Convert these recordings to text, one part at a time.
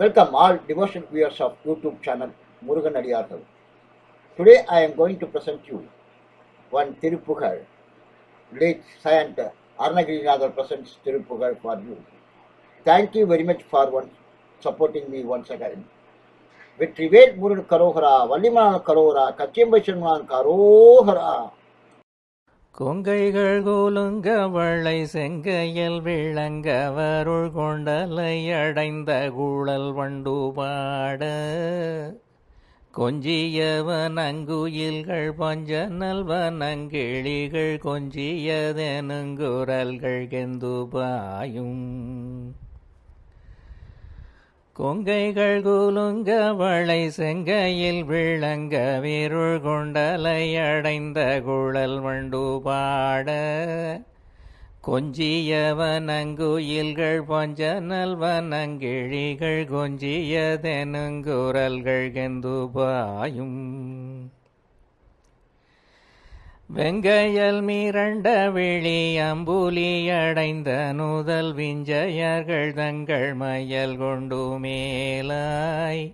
Welcome all devotion viewers of YouTube channel Murugan அடியார்கள் today I am going to present you one Thiruppugazh late Saint Arnagirinathar presents Tirupugar for you. Thank you very much for one, supporting me once again. Vetrivel Murugan கரோகரா வள்ளிமலான கரோகரா கச்சியம்பை சென்மான் கரோகரா கொங்கைகள் கூலுங்க வளை செங்கையில் விளங்க வருள் கொண்டலை அடைந்த கூழல் வண்டுபாட. கொஞ்சியவன் அங்குயில்கள் பஞ்ச நல்வனங்கிளிகள் கொஞ்சியதெனுங்குரல்கள் கெந்து பாயும் கொங்கைகள் கூலுங்க வளை செங்கையில் விளங்க வீருள் கொண்டலை அடைந்த குழல் வண்டு பாட. கொஞ்சியவன் அங்குயில்கள் பஞ்ச கொஞ்சியதெனுங்குரல்கள் கெந்து பாயும். வெங்கையல் மீரண்ட விழி அம்புலி அடைந்த நூதல் விஞ்சையர்கள் தங்கள் மயல் கொண்டு மேலாய்.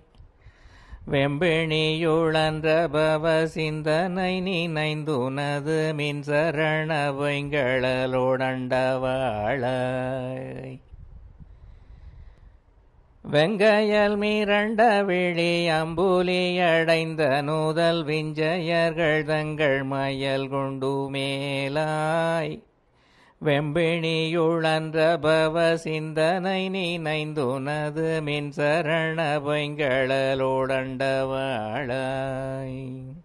வெம்பிணியுழன்ற பவ சிந்தனை நினைந்துனது மின் சரண வைங்களலோடண்டவாளாய் வெங்கையல் மீரண்ட விழி அம்புலி அடைந்த நூதல் விஞ்சையர்கள் தங்கள் மயல் கொண்டு மேலாய். வெம்பிணியுழன்ற பவ சிந்தனை நினைந்துனது மின் சரண வைங்களலோடண்டவாளாய்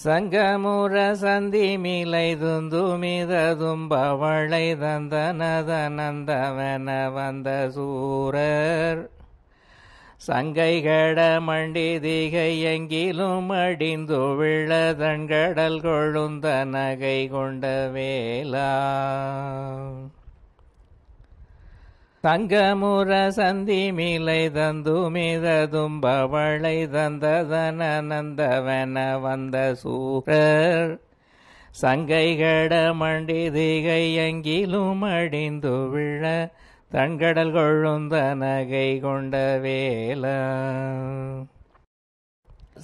சங்கமுற சந்தி மிலை துந்துமிததும் பவளை தந்தனதனந்தவன வந்த சூரர் சங்கைகட மண்டி திகை எங்கிலும் அடிந்து விழ தன்கடல் கொழுந்த நகை கொண்ட வேலா தங்கமுற சந்தி மிலை தந்து மிததும் பவளை தந்ததனந்தவன வந்த சூரர். சங்கைகட மண்டி திகை எங்கிலும் அடிந்து விழ தன்கடல் கொழுந்த நகை கொண்ட வேல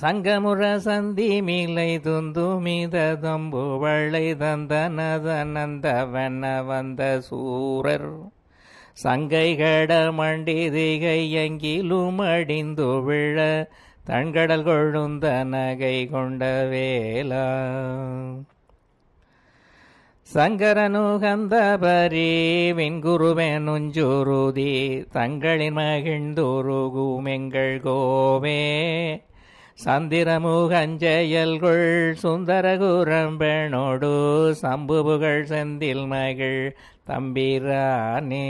சங்கமுற சந்தி மிலை துந்து மிததம்பு வளை. தந்தனதனந்தவன வந்த சூரர். சங்கைகட மண்டி எங்கிலும் அடிந்து விழ தண்கடல் கொழுந்த நகை கொண்ட வேலா. சங்கரனுகந்த பரி வின்குருவெனுஞ்சுருதி தங்களின் மகிழ்ந்துருகும் எங்கள் கோவே. சந்திரமுகஞ்செயல்கொள் சுந்தரகுரம்பெணோடு சம்புபுகள் செந்தில் மகிழ் தம்பிரானே.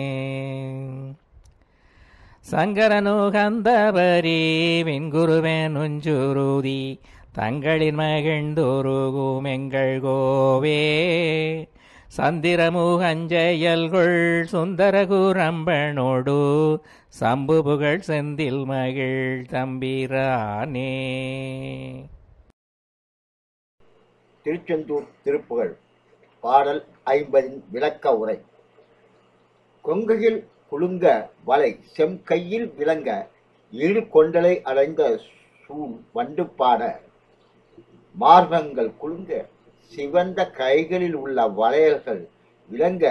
சங்கரனுகந்தபரி வின்குருவெனுஞ்சுருதி தங்களின் மகிழ்ந்தொருகும் எங்கள் கோவே. சந்திரமுகஞ்செயல்கொள் சுந்தரகுரம்பனோடு சம்பு புகழ் செந்தில் மகிழ் தம்பிரானே. திருச்செந்தூர் திருப்புகழ். பாடல் ஐம்பதின் விளக்க உரை. கொங்கையில் குலுங்க வலை செம்கையில் விளங்க இரு கொண்டலை அடைந்த சூழ் வண்டு பாட. மார்பங்கள் குலுங்க சிவந்த கைகளில் உள்ள வளையல்கள் விளங்க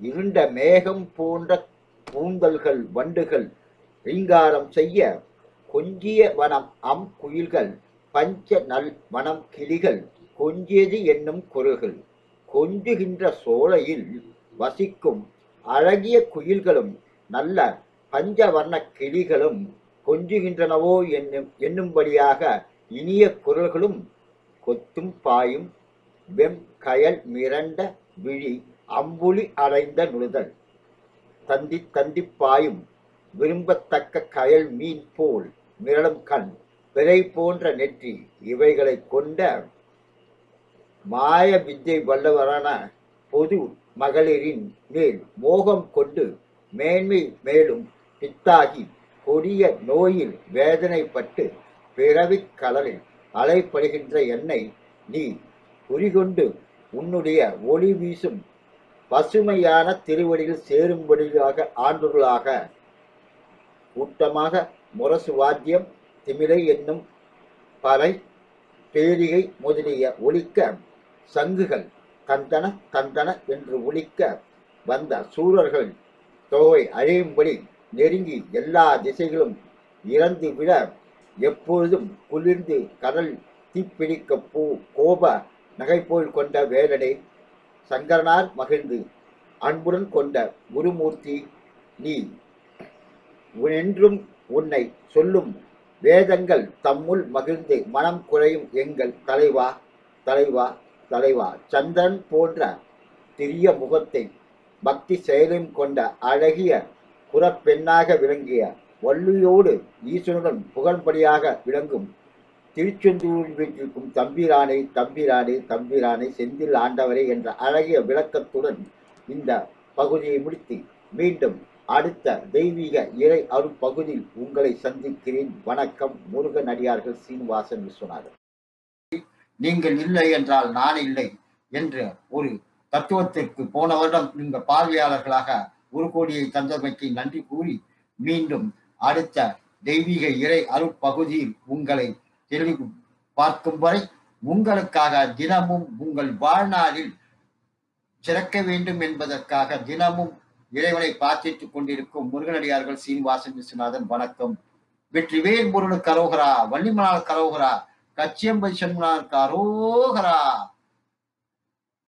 இருண்ட மேகம் போன்ற கூந்தல்கள் வண்டுகள் ரீங்காரம் செய்ய கொஞ்சிய வனம் அம் குயில்கள் பஞ்ச நல் வனம் கிளிகள் கொஞ்சியது என்னும் குரல்கள் கொஞ்சுகின்ற சோலையில் வசிக்கும் அழகிய குயில்களும் நல்ல பஞ்சவர்ண கிளிகளும் கொஞ்சுகின்றனவோ என்னும் என்னும்படியாக இனிய குரல்களும் கொத்தும் பாயும் வெம் கயல் மிரண்ட விழி அம்புலி அடைந்த நுழுதல். தந்தி பாயும் விரும்பத்தக்க கயல் மீன் போல் மிரளும் கண் விரை போன்ற நெற்றி இவைகளை கொண்ட மாய வித்தை வல்லவரான பொது மகளிரின் மேல் மோகம் கொண்டு மேன்மை மேலும் பித்தாகி கொடிய நோயில் வேதனைப்பட்டு பிறவிக் கடலில் அலைப்படுகின்ற என்னை நீ குறிகொண்டு உன்னுடைய ஒளி வீசும் பசுமையான திருவடியில் சேரும்படியாக ஆண்டுகளாக கூட்டமாக முரசு வாத்தியம் திமிலை என்னும் பறை பேரிகை முதலிய ஒழிக்க சங்குகள் தந்தன தந்தன என்று ஒழிக்க வந்த சூரர்கள் தொகை அழியும்படி நெருங்கி எல்லா திசைகளும் இறந்து விட எப்பொழுதும் குளிர்ந்து கடல் தீப்பிடிக்க பூ கோப நகைப்போல் கொண்ட வேலனை சங்கரனார் மகிழ்ந்து அன்புடன் கொண்ட குருமூர்த்தி நீ என்றும் உன்னை சொல்லும் வேதங்கள் தம்முள் மகிழ்ந்து மனம் குறையும் எங்கள் தலைவா தலைவா தலைவா சந்திரன் போன்ற திரிய முகத்தை பக்தி செயலும் கொண்ட அழகிய புறப்பெண்ணாக விளங்கிய வள்ளியோடு ஈஸ்வரனுடன் புகழ்படியாக விளங்கும் திருச்செந்தூரில் வீட்டிற்கும் தம்பிரானை தம்பிரானை தம்பிரானை செந்தில் ஆண்டவரே என்ற அழகிய விளக்கத்துடன் இந்த பகுதியை முடித்து மீண்டும் அடுத்த தெய்வீக இறை அருள் பகுதியில் உங்களை சந்திக்கிறேன். வணக்கம். முருகன் அடியார்கள் சீனிவாசன் விஸ்வநாதன். நீங்கள் இல்லை என்றால் நான் இல்லை என்று ஒரு தத்துவத்திற்கு போன வருடம் நீங்கள் பார்வையாளர்களாக ஒரு கோடியை தந்தமைக்கு நன்றி கூறி மீண்டும் அடுத்த தெய்வீக இறை அருள் பகுதியில் உங்களை தெளிவு பார்க்கும் வரை உங்களுக்காக தினமும் உங்கள் வாழ்நாளில் சிறக்க வேண்டும் என்பதற்காக தினமும் இறைவனை பிரார்த்தித்துக் கொண்டிருக்கும் முருகனடியார்கள் சீனிவாசன் விஸ்வநாதன் வணக்கம். வெற்றிவேல் முருகன் கரோகரா வள்ளிமலால் கரோகரா கச்சியம்பதி சண்முனாருக்கு அரோகரா